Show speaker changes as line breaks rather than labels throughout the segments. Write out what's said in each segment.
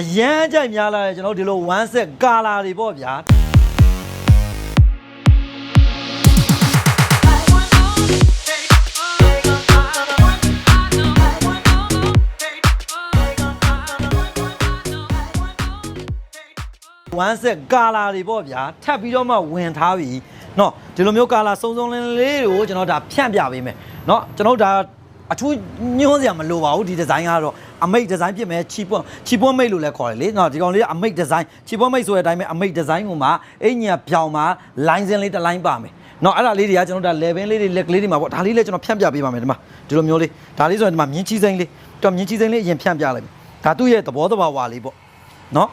အရန်ကြိုက်များလာတယ်ကျွန်တော်တို့ဒီလို1 set ကာလာတွေပေါ့ဗျာ 1 set ကာလာတွေပေါ့ဗျာထပ်ပြီးတော့မှဝင်ထားပြီเนาะဒီလိုမျိုးကာလာစုံစုံလင်းလေးတွေကိုကျွန်တော်ဒါဖြန့်ပြပေးမယ်เนาะကျွန်တော်ဒါ အထူးညှိုးစရာမလိုပါဘူးဒီဒီဇိုင်းကတော့အမိတ်ဒီဇိုင်းဖြစ်မယ်ချီပွန်းချီပွန်းမိတ်လို့လည်းခေါ်တယ်လေနော်ဒီကောင်လေးကအမိတ်ဒီဇိုင်းချီပွန်းမိတ်ဆိုတဲ့အတိုင်းပဲအမိတ်ဒီဇိုင်းကိုမှအင်ညာပြောင်မှာ line စင်းလေးတစ် line ပါမယ်နော်အဲ့ဒါလေးတွေကကျွန်တော်ဒါ level လေးတွေ leg လေးတွေမှာပေါ့ဒါလေးလည်းကျွန်တော်ဖြန့်ပြပေးပါမယ်ဒီမှာဒီလိုမျိုးလေးဒါလေးဆိုရင်ဒီမှာမြင်းချီစိမ့်လေးတော်မြင်းချီစိမ့်လေးအရင်ဖြန့်ပြလိုက်မယ်ဒါသူ့ရဲ့သဘောတဘာဝလေးပေါ့နော်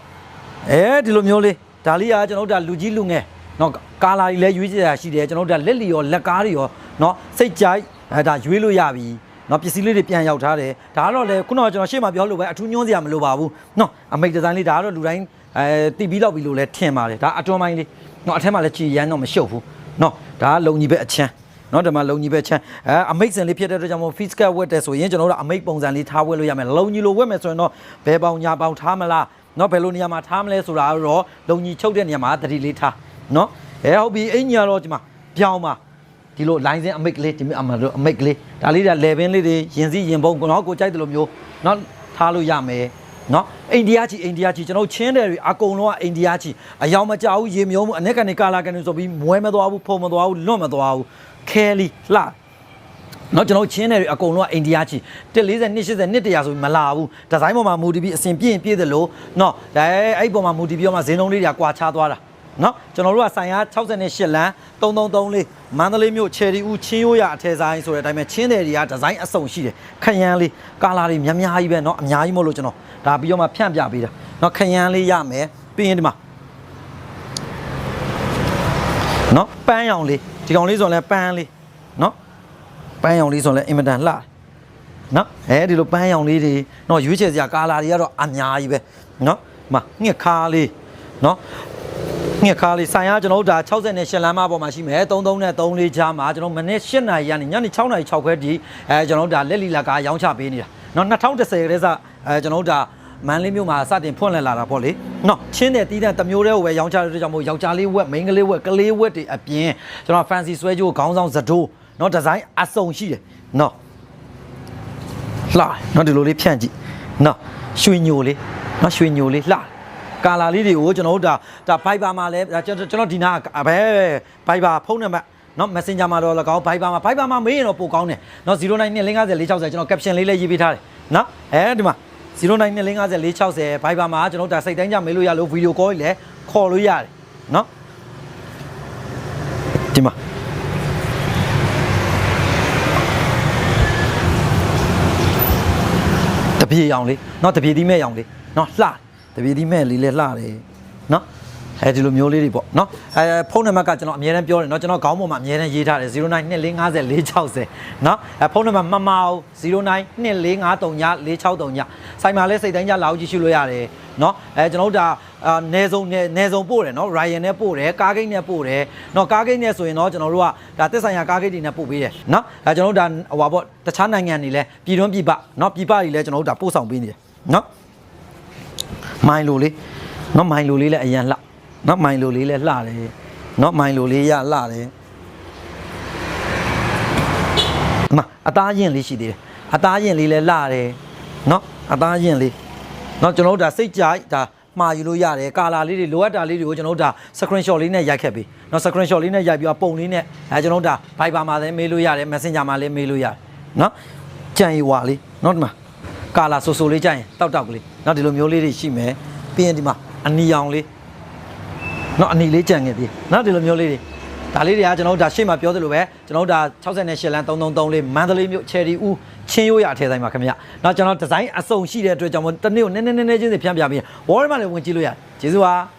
အဲဒီလိုမျိုးလေးဒါလေးကကျွန်တော်တို့ဒါလူကြီးလူငယ်နော်ကာလာကြီးလည်းရွေးကြရရှိတယ်ကျွန်တော်တို့ဒါလက်လီရောလက်ကားတွေရောနော်စိတ်ကြိုက်အဲဒါရွေးလို့ရပြီ နော်ပစ္စည်းလေးတွေပြန်ရောက်ထားတယ်ဒါကတော့လေခုနကကျွန်တော်ရှေ့မှာပြောလို့ပဲအထူးညွှန်းစရာမလိုပါဘူးနော်အမိတ်ဒီဇိုင်းလေးဒါကတော့လူတိုင်းအဲတီးပြီးလောက်ပြီးလို့လဲထင်ပါတယ်ဒါအတွန်းပိုင်းလေးနော်အထက်မှာလည်းချီရမ်းတော့မရှုပ်ဘူးနော်ဒါကလုံကြီးပဲအချမ်းနော်ဒီမှာလုံကြီးပဲချမ်းအဲအမိတ်စင်လေးဖြစ်တဲ့အတွက်ကြောင့်မို့ fix cut ဝတ်တယ်ဆိုရင်ကျွန်တော်တို့အမိတ်ပုံစံလေးထားဝတ်လို့ရမယ်လုံကြီးလိုဝတ်မယ်ဆိုရင်တော့ဘယ်ပေါင်ညာပေါင်ထားမလားနော်ဘယ်လိုနေရာမှာထားမလဲဆိုတာကတော့လုံကြီးချုပ်တဲ့နေရာမှာသတိလေးထားနော်အဲဟုတ်ပြီအင်ညာတော့ဒီမှာပြောင်းပါဒီလို line စင်အမိတ်ကလေးဒီမှာအမတို့အမိတ်ကလေး ဒါလေးဒါလေဘင်းလေးတွေရင်စီရင်ပုံနော်ကိုကြိုက်တယ်လို့မျိုးနော်ထားလို့ရမယ်နော်အိန္ဒိယချီအိန္ဒိယချီကျွန်တော်ချင်းတယ်တွေအကုန်လုံးကအိန္ဒိယချီအယောင်မကြောက်ဘူးရေမျိုးမှုအ ਨੇ ကနေကာလာကနေဆိုပြီးမွဲမသွားဘူးဖုံမသွားဘူးလွတ်မသွားဘူးခဲလီလှနော်ကျွန်တော်ချင်းတယ်တွေအကုန်လုံးကအိန္ဒိယချီ140 180 100ဆိုပြီးမလာဘူးဒီဇိုင်းပေါ်မှာမူတည်ပြီးအစဉ်ပြင်းပြည့်တယ်လို့နော်ဒါအဲ့အဲ့ပေါ်မှာမူတည်ပြီးတော့မှဈေးနှုန်းလေးတွေကကွာခြားသွားတာ เนาะကျွန်တော်တို့ကဆိုင်ရ68လမ်း333လေးမန္တလေးမြို့ချယ်ရီဦးချင်းရိုးရအထည်ဆိုင်ဆိုတဲ့အတိုင်းပဲချင်းတယ်တွေကဒီဇိုင်းအစုံရှိတယ်ခရမ်းလေးကာလာတွေများများကြီးပဲเนาะအများကြီးမဟုတ်လို့ကျွန်တော်ဒါပြီးတော့မှဖြန့်ပြပေးတာเนาะခရမ်းလေးရမယ်ပြီးရင်ဒီမှာ နော်ပန်းရောင်လေးဒီကောင်လေးဆိုရင်လည်းပန်းလေးနော်ပန်းရောင်လေးဆိုရင်လည်းအင်မတန်လှတယ်နော်အဲဒီလိုပန်းရောင်လေးတွေနော်ရွေးချယ်စရာကာလာတွေကတော့အများကြီးပဲနော်ဒီမှာငှက်ခါလေးနော် ငှက်ခါလေးဆိုင်ရကျွန်တော်တို့ဒါ60နဲ့8လမ်းမပေါ်မှာရှိမယ်33နဲ့34ကြားမှာကျွန်တော်မနေ့8နာရီကနေညနေ6နာရီ6ခွဲထိအဲကျွန်တော်တို့ဒါလက်လီလက်ကားရောင်းချပေးနေတာနော်2010ကလေးစအဲကျွန်တော်တို့ဒါမန်လေးမျိုးမှာစတင်ဖွင့်လှစ်လာတာပေါ့လေနော်ချင်းတဲ့တီးတဲ့တစ်မျိုးတည်းကိုပဲရောင်းချတဲ့အတွက်ကြောင့်မို့ယောက်ျားလေးဝက်မိန်းကလေးဝက်ကလေးဝက်တွေအပြင်ကျွန်တော် fancy ဆွဲကြိုးခေါင်းဆောင်စတိုးနော်ဒီဇိုင်းအစုံရှိတယ်နော်လှနော်ဒီလိုလေးဖြန့်ကြည့်နော်ရွှေညိုလေးနော်ရွှေညိုလေးလှ ကာလာလေးတွေကိုကျွန်တော်တို့ဒါဒါ Viber မှာလဲဒါကျွန်တော်ကျွန်တော်ဒီနာဘဲ Viber ဖုန်းနံပါတ်နော် Messenger မှာတော့၎င်း Viber မှာ Viber မှာမေးရင်တော့ပိုကောင်းတယ်နော်09250460ကျွန်တော် caption လေးလည်းရေးပေးထားတယ်နော်အဲဒီမှာ09250460 Viber မှာကျွန်တော်ဒါစိတ်တိုင်းကြမေးလို့ရလို့ video call ကြီးလည်းခေါ်လို့ရတယ်နော်ဒီမှာတပြေအောင်လေးနော်တပြေသီးမဲ့အောင်လေးနော်လှ တပြေသီးမဲ့လေးလည်းလှတယ်နော်အဲဒီလိုမျိုးလေးတွေပေါ့နော်အဲဖုန်းနံပါတ်ကကျွန်တော်အမြဲတမ်းပြောတယ်နော်ကျွန်တော်ခေါင်းပေါ်မှာအမြဲတမ်းရေးထားတယ်09245040နော်အဲဖုန်းနံပါတ်မမအောင်0924534639ညဆိုင်မှာလဲစိတ်တိုင်းကြလာအောင်ကြည့်ရှုလို့ရတယ်နော်အဲကျွန်တော်တို့ဒါအာနေစုံနေနေစုံပို့တယ်နော် Ryan နဲ့ပို့တယ်ကားဂိတ်နဲ့ပို့တယ်နော်ကားဂိတ်နဲ့ဆိုရင်တော့ကျွန်တော်တို့ကဒါတက်ဆိုင်ရာကားဂိတ်တွေနဲ့ပို့ပေးတယ်နော်အဲကျွန်တော်တို့ဒါဟိုပါပေါ့တခြားနိုင်ငံတွေလဲပြည်တွင်းပြည်ပနော်ပြည်ပတွေလဲကျွန်တော်တို့ဒါပို့ဆောင်ပေးနေတယ်နော် မိုင်လိုလေးနော်မိုင်လိုလေးလည်းအရန်လှနော်မိုင်လိုလေးလည်းလှတယ်နော်မိုင်လိုလေးရလှတယ်မအသားရင်လေးရှိသေးတယ်အသားရင်လေးလည်းလှတယ်နော်အသားရင်လေးနော်ကျွန်တော်တို့ဒါစိတ်ကြိုက်ဒါမှာယူလို့ရတယ်ကာလာလေးတွေလိုအပ်တာလေးတွေကိုကျွန်တော်တို့ဒါ screenshot လေးနဲ့ရိုက်ခဲ့ပြီနော် screenshot လေးနဲ့ရိုက်ပြီးတော့ပုံလေးနဲ့အဲကျွန်တော်တို့ဒါ Viber မှာလည်းမေးလို့ရတယ် Messenger မှာလည်းမေးလို့ရတယ်နော်ကြံရီဝါလေးနော်ဒီမှာ ကာလာဆိုဆိုလေးကြရင်တောက်တောက်ကလေးနော်ဒီလိုမျိုးလေးတွေရှိမယ်ပြီးရင်ဒီမှာအနီအောင်လေးနော်အနီလေးကြံခဲ့သေးနော်ဒီလိုမျိုးလေးတွေဒါလေးတွေကကျွန်တော်တို့ဒါရှေ့မှာပြောသလိုပဲကျွန်တော်တို့ဒါ68လမ်း333လေးမန္တလေးမြို့ချယ်ရီဦးချင်းရိုးရအထဲဆိုင်မှာခင်ဗျ။နောက်ကျွန်တော်ဒီဇိုင်းအစုံရှိတဲ့အတွက်ကြောင့်မို့တနေ့ကိုနည်းနည်းနည်းနည်းချင်းစီဖြန့်ပြပြီးဝေါ်ရမလည်းဝင်ကြည့်လို့ရတယ်။ကျေးဇူးပါ။